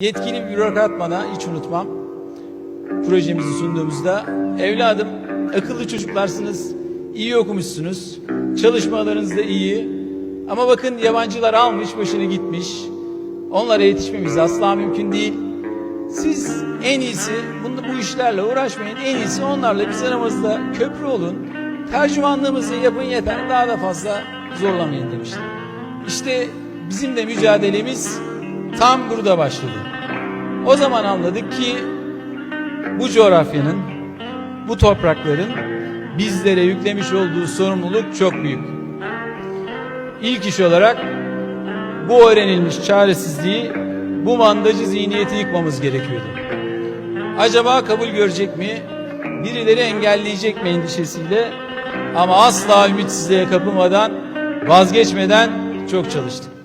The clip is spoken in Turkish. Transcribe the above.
Yetkili bir bürokrat hiç unutmam. Projemizi sunduğumuzda evladım akıllı çocuklarsınız, iyi okumuşsunuz, çalışmalarınız da iyi. Ama bakın yabancılar almış başını gitmiş. Onlara yetişmemiz asla mümkün değil. Siz en iyisi bunu, bu işlerle uğraşmayın. En iyisi onlarla biz aramızda köprü olun. Tercümanlığımızı yapın yeter. Daha da fazla zorlamayın demiştim. İşte bizim de mücadelemiz tam burada başladı. O zaman anladık ki bu coğrafyanın, bu toprakların bizlere yüklemiş olduğu sorumluluk çok büyük. İlk iş olarak bu öğrenilmiş çaresizliği, bu mandacı zihniyeti yıkmamız gerekiyordu. Acaba kabul görecek mi? Birileri engelleyecek mi endişesiyle? Ama asla ümitsizliğe kapılmadan, vazgeçmeden çok çalıştık.